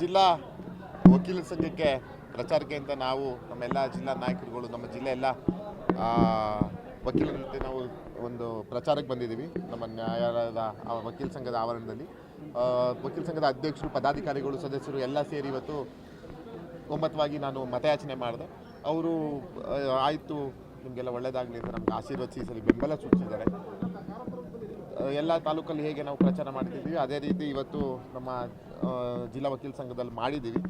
ಜಿಲ್ಲಾ ವಕೀಲರ ಸಂಘಕ್ಕೆ ಪ್ರಚಾರಕ್ಕೆ ಅಂತ ನಾವು ನಮ್ಮೆಲ್ಲ ಜಿಲ್ಲಾ ನಾಯಕರುಗಳು, ನಮ್ಮ ಜಿಲ್ಲೆ ಎಲ್ಲ ವಕೀಲರ ಜೊತೆ ನಾವು ಒಂದು ಪ್ರಚಾರಕ್ಕೆ ಬಂದಿದ್ದೀವಿ. ನಮ್ಮ ನ್ಯಾಯಾಲಯದ ವಕೀಲ ಸಂಘದ ಆವರಣದಲ್ಲಿ. ವಕೀಲ ಸಂಘದ ಅಧ್ಯಕ್ಷರು, ಪದಾಧಿಕಾರಿಗಳು, ಸದಸ್ಯರು ಎಲ್ಲ ಸೇರಿ ಇವತ್ತು ಒಮ್ಮತವಾಗಿ ನಾನು ಮತಯಾಚನೆ ಮಾಡಿದೆ. ಅವರು ಆಯಿತು, ನಿಮಗೆಲ್ಲ ಒಳ್ಳೆಯದಾಗಲಿ ಅಂತ ನಮ್ಗೆ ಆಶೀರ್ವದಿಸಿ ಸರಿ ಬೆಂಬಲ ಸೂಚಿಸಿದ್ದಾರೆ. ಎಲ್ಲ ತಾಲೂಕಲ್ಲಿ ಹೇಗೆ ನಾವು ಪ್ರಚಾರ ಮಾಡ್ತಿದ್ದೀವಿ, ಅದೇ ರೀತಿ ಇವತ್ತು ನಮ್ಮ ಜಿಲ್ಲಾ ವಕೀಲ ಸಂಘದಲ್ಲಿ ಮಾಡಿದ್ದೀವಿ.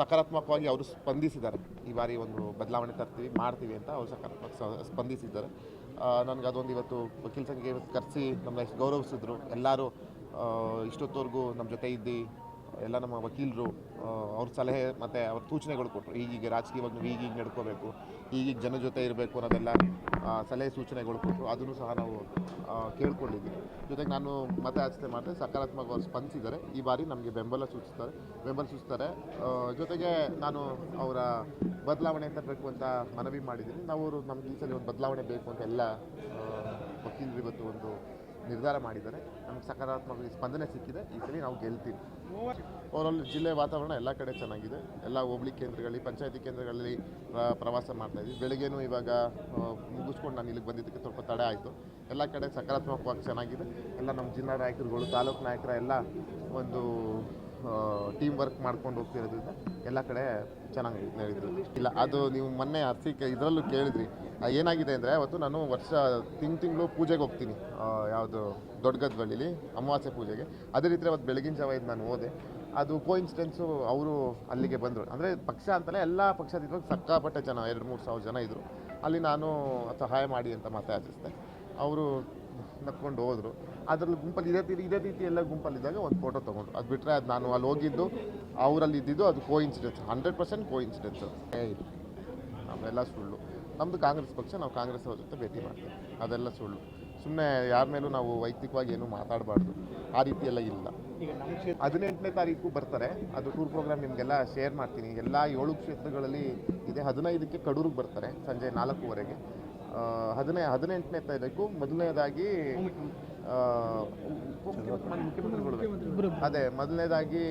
ಸಕಾರಾತ್ಮಕವಾಗಿ ಅವರು ಸ್ಪಂದಿಸಿದ್ದಾರೆ. ಈ ಬಾರಿ ಒಂದು ಬದಲಾವಣೆ ತರ್ತೀವಿ, ಮಾಡ್ತೀವಿ ಅಂತ ಅವರು ಸಕಾರಾತ್ಮಕ ಸ್ಪಂದಿಸಿದ್ದಾರೆ. ನನಗೆ ಅದೊಂದು ಇವತ್ತು ವಕೀಲ ಸಂಘಕ್ಕೆ ಕರೆಸಿ ನಮ್ಮನ್ನ ಗೌರವಿಸಿದ್ರು. ಎಲ್ಲರೂ ಇಷ್ಟೊತ್ತವರೆಗೂ ನಮ್ಮ ಜೊತೆ ಇದ್ದು ಎಲ್ಲ ನಮ್ಮ ವಕೀಲರು ಅವ್ರ ಸಲಹೆ ಮತ್ತು ಅವ್ರ ಸೂಚನೆಗಳು ಕೊಟ್ಟರು ಈಗೀಗ ರಾಜಕೀಯವಾಗಿ ನೀವು ಈಗೀಗ ನಡ್ಕೋಬೇಕು ಈಗೀಗ ಜನ ಜೊತೆ ಇರಬೇಕು ಅನ್ನೋದೆಲ್ಲ ಸಲಹೆ ಸೂಚನೆಗಳು ಕೊಟ್ಟರು ಅದನ್ನು ಸಹ ನಾವು ಕೇಳ್ಕೊಂಡಿದ್ದೀವಿ. ಜೊತೆಗೆ ನಾನು ಮತ ಯಾಚನೆ ಮಾಡಿದ್ರೆ ಸಕಾರಾತ್ಮಕವಾಗಿ ಸ್ಪಂದಿಸಿದರೆ ಈ ಬಾರಿ ನಮಗೆ ಬೆಂಬಲ ಸೂಚಿಸ್ತಾರೆ ಬೆಂಬಲ ಸೂಚಿಸ್ತಾರೆ. ಜೊತೆಗೆ ನಾನು ಅವರ ಬದಲಾವಣೆ ತರಬೇಕು ಅಂತ ಮನವಿ ಮಾಡಿದ್ದೀನಿ. ನಾವು ಅವರು ನಮ್ಗೆ ಈ ಸಲ ಒಂದು ಬದಲಾವಣೆ ಬೇಕು ಅಂತ ಎಲ್ಲ ವಕೀಲರು ಇವತ್ತು ಒಂದು ನಿರ್ಧಾರ ಮಾಡಿದ್ದಾರೆ. ನಮ್ಗೆ ಸಕಾರಾತ್ಮಕ ಸ್ಪಂದನೆ ಸಿಕ್ಕಿದೆ. ಈ ಸಲ ನಾವು ಗೆಲ್ತೀವಿ. ಓವರಾಲ್ ಜಿಲ್ಲೆ ವಾತಾವರಣ ಎಲ್ಲ ಕಡೆ ಚೆನ್ನಾಗಿದೆ. ಎಲ್ಲ ಹೋಬಳಿ ಕೇಂದ್ರಗಳಲ್ಲಿ, ಪಂಚಾಯತಿ ಕೇಂದ್ರಗಳಲ್ಲಿ ಪ್ರವಾಸ ಮಾಡ್ತಾ ಇದ್ವಿ ಬೆಳಗ್ಗೆನೂ ಇವಾಗ ಮುಗಿಸ್ಕೊಂಡು ನಾನು ಇಲ್ಲಿಗೆ ಬಂದಿದ್ದಕ್ಕೆ ಸ್ವಲ್ಪ ತಡೆ ಆಯಿತು. ಎಲ್ಲ ಕಡೆ ಸಕಾರಾತ್ಮಕವಾಗಿ ಚೆನ್ನಾಗಿದೆ. ಎಲ್ಲ ನಮ್ಮ ಜಿಲ್ಲಾ ನಾಯಕರುಗಳು ತಾಲೂಕು ನಾಯಕರ ಎಲ್ಲ ಒಂದು ಟೀಮ್ ವರ್ಕ್ ಮಾಡ್ಕೊಂಡು ಹೋಗ್ತಿರೋದ್ರಿಂದ ಎಲ್ಲ ಕಡೆ ಚೆನ್ನಾಗಿ ಹೇಳಿದ್ರು ಇಲ್ಲ, ಅದು ನೀವು ಮೊನ್ನೆ ಅರ್ಸಿಕೆ ಇದರಲ್ಲೂ ಕೇಳಿದ್ರಿ. ಏನಾಗಿದೆ ಅಂದರೆ ಅವತ್ತು ನಾನು ವರ್ಷ ತಿಂಗ್ ತಿಂಗಳು ಪೂಜೆಗೆ ಹೋಗ್ತೀನಿ ಯಾವುದು ದೊಡ್ಡಗದ್ವಳ್ಳಿಲಿ ಅಮಾವಾಸ್ಯೆ ಪೂಜೆಗೆ. ಅದೇ ರೀತಿ ಅವತ್ತು ಬೆಳಗಿನ ಜಾವ ಇದು ನಾನು ಹೋದೆ. ಅದು ಕೋಇನ್ಸಿಡೆನ್ಸು ಅವರು ಅಲ್ಲಿಗೆ ಬಂದರು. ಅಂದರೆ ಪಕ್ಷ ಅಂತಲೇ ಎಲ್ಲ ಪಕ್ಷದಿಂದ ಸಕ್ಕಾಪಟ್ಟೆ ಜನ, ಎರಡು ಮೂರು ಸಾವಿರ ಜನ ಇದ್ದರು ಅಲ್ಲಿ ನಾನು ಸಹಾಯ ಮಾಡಿ ಅಂತ ಮಾತಾಡಿಸಿದೆ ಅವರು ನಕ್ಕೊಂಡು ಹೋದರು. ಅದರಲ್ಲಿ ಗುಂಪಲ್ಲಿ ಇದೇ ರೀತಿ ಇದೇ ರೀತಿ ಎಲ್ಲ ಗುಂಪಲ್ಲಿದ್ದಾಗ ಒಂದು ಫೋಟೋ ತೊಗೊಂಡ್ರು. ಅದು ಬಿಟ್ಟರೆ ಅದು ನಾನು ಅಲ್ಲಿ ಹೋಗಿದ್ದು, ಅವರಲ್ಲಿ ಇದ್ದಿದ್ದು ಅದು coincidence hundred percent coincidence ಸುಳ್ಳು. ನಮ್ಮದು ಕಾಂಗ್ರೆಸ್ ಪಕ್ಷ, ನಾವು ಕಾಂಗ್ರೆಸ್ ಅವ್ರ ಜೊತೆ ಭೇಟಿ ಮಾಡ್ತೀವಿ. ಅದೆಲ್ಲ ಸುಳ್ಳು. ಸುಮ್ಮನೆ ಯಾರ ಮೇಲೂ ನಾವು ವೈಯಕ್ತಿಕವಾಗಿ ಏನೂ ಮಾತಾಡಬಾರ್ದು. ಆ ರೀತಿ ಎಲ್ಲ ಇಲ್ಲ. ಹದಿನೆಂಟನೇ ತಾರೀಕು ಬರ್ತಾರೆ. ಅದು ಟೂರ್ ಪ್ರೋಗ್ರಾಮ್ ನಿಮಗೆಲ್ಲ ಶೇರ್ ಮಾಡ್ತೀನಿ. ಎಲ್ಲ ಏಳು ಕ್ಷೇತ್ರಗಳಲ್ಲಿ ಇದೆ. ಹದಿನೈದಕ್ಕೆ ಕಡೂರಿಗೆ ಬರ್ತಾರೆ, ಸಂಜೆ ನಾಲ್ಕೂವರೆಗೆ. ಹದಿನೈ ಹದಿನೆಂಟನೇ ತಾರೀಕು ಮೊದಲನೇದಾಗಿ ಮುಖ್ಯಮಂತ್ರಿಗಳು. ಅದೇ, ಮೊದಲನೇದಾಗಿ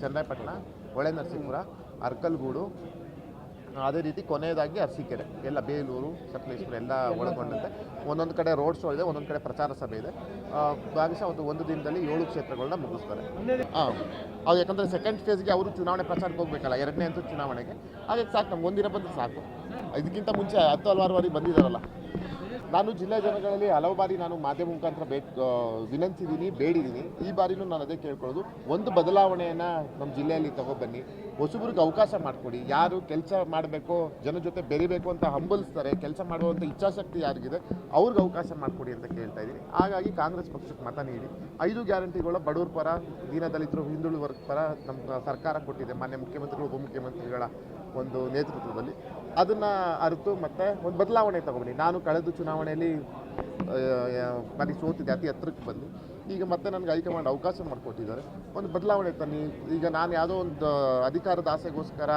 ಚನ್ನರಾಯಪಟ್ಟಣ ಹೊಳೆ ನರಸಿಂಹಪುರ ಅರ್ಕಲ್ಗೂಡು, ಅದೇ ರೀತಿ ಕೊನೆಯದಾಗಿ ಅರಸೀಕೆರೆ. ಎಲ್ಲ ಬೇಲೂರು ಸಕಲೇಶ್ವರ ಎಲ್ಲ ಒಳಗೊಂಡಂತೆ. ಒಂದೊಂದು ಕಡೆ ರೋಡ್ ಶೋ ಇದೆ, ಒಂದೊಂದು ಕಡೆ ಪ್ರಚಾರ ಸಭೆ ಇದೆ. ಭಾಗಶಃ ಒಂದು ಒಂದು ದಿನದಲ್ಲಿ ಏಳು ಕ್ಷೇತ್ರಗಳನ್ನ ಮುಗಿಸ್ತಾರೆ. ಹಾಂ ಅದು ಯಾಕಂದರೆ ಸೆಕೆಂಡ್ ಫೇಸ್ಗೆ ಅವರು ಚುನಾವಣೆ ಪ್ರಚಾರಕ್ಕೆ ಹೋಗ್ಬೇಕಲ್ಲ, ಎರಡನೇ ಅಂತೂ ಚುನಾವಣೆಗೆ. ಹಾಗಾಗಿ ಸಾಕು, ನಮ್ಗೆ ಒಂದಿನ ಬಂದರೆ ಸಾಕು. ಇದಕ್ಕಿಂತ ಮುಂಚೆ ಹತ್ತು ಹಲವಾರು ಬಾರಿ ಬಂದಿದ್ದಾರಲ್ಲ. ನಾನು ಜಿಲ್ಲಾ ಜನಗಳಲ್ಲಿ ಹಲವು ಬಾರಿ ನಾನು ಮಾಧ್ಯಮ ಮುಖಾಂತರ ಬೇ ವಿನಂತಿದ್ದೀನಿ, ಬೇಡಿದ್ದೀನಿ. ಈ ಬಾರಿನೂ ನಾನು ಅದೇ ಕೇಳ್ಕೊಳ್ಳೋದು. ಒಂದು ಬದಲಾವಣೆಯನ್ನು ನಮ್ಮ ಜಿಲ್ಲೆಯಲ್ಲಿ ತಗೊಬನ್ನಿ. ಹೊಸಬ್ರಿಗೆ ಅವಕಾಶ ಮಾಡಿಕೊಡಿ. ಯಾರು ಕೆಲಸ ಮಾಡಬೇಕು, ಜನ ಜೊತೆ ಬೆರಿಬೇಕು ಅಂತ ಹಂಬಲಿಸ್ತಾರೆ, ಕೆಲಸ ಮಾಡುವಂಥ ಇಚ್ಛಾಶಕ್ತಿ ಯಾರಿಗಿದೆ, ಅವ್ರಿಗೆ ಅವಕಾಶ ಮಾಡಿಕೊಡಿ ಅಂತ ಕೇಳ್ತಾ ಇದ್ದೀನಿ. ಹಾಗಾಗಿ ಕಾಂಗ್ರೆಸ್ ಪಕ್ಷಕ್ಕೆ ಮತ ನೀಡಿ. ಐದು ಗ್ಯಾರಂಟಿಗಳ ಬಡವ್ರ ಪರ, ದೀನದಲಿತರು, ಹಿಂದುಳಿದ ವರ್ಗ ಪರ ನಮ್ಮ ಸರ್ಕಾರ ಕೊಟ್ಟಿದೆ. ಮಾನ್ಯ ಮುಖ್ಯಮಂತ್ರಿಗಳು, ಉಪಮುಖ್ಯಮಂತ್ರಿಗಳ ಒಂದು ನೇತೃತ್ವದಲ್ಲಿ. ಅದನ್ನು ಅರಿತು ಮತ್ತೆ ಒಂದು ಬದಲಾವಣೆ ತಗೊಬನ್ನಿ ನಾನು ಕಳೆದ ಚುನಾವಣೆಯಲ್ಲಿ ಬಾರಿ ಸೋತಿದ್ದೆ, ಅತಿ ಹತ್ರಕ್ಕೆ ಬಂದು. ಈಗ ಮತ್ತೆ ನನಗೆ ಹೈಕಮಾಂಡ್ ಅವಕಾಶ ಮಾಡಿಕೊಟ್ಟಿದ್ದಾರೆ. ಒಂದು ಬದಲಾವಣೆ ತನ್ನಿ. ಈಗ ನಾನು ಯಾವುದೋ ಒಂದು ಅಧಿಕಾರದ ಆಸೆಗೋಸ್ಕರ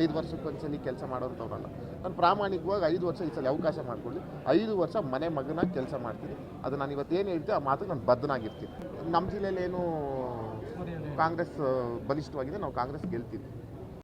ಐದು ವರ್ಷಕ್ಕೊಂದ್ಸಲಿ ಕೆಲಸ ಮಾಡೋಂಥವ್ರಲ್ಲ ನಾನು ಪ್ರಾಮಾಣಿಕವಾಗಿ ಐದು ವರ್ಷ ಈ ಸಲ ಅವಕಾಶ ಮಾಡಿಕೊಳ್ಳಿ. ಐದು ವರ್ಷ ಮನೆ ಮಗನ ಕೆಲಸ ಮಾಡ್ತೀನಿ. ಅದು ನಾನು ಇವತ್ತೇನು ಹೇಳ್ತೀನಿ ಆ ಮಾತು ನಾನು ಬದ್ಧನಾಗಿರ್ತೀನಿ. ನಮ್ಮ ಜಿಲ್ಲೆಯಲ್ಲಿ ಏನು ಕಾಂಗ್ರೆಸ್ ಬಲಿಷ್ಠವಾಗಿದೆ, ನಾವು ಕಾಂಗ್ರೆಸ್ ಗೆಲ್ತೀವಿ.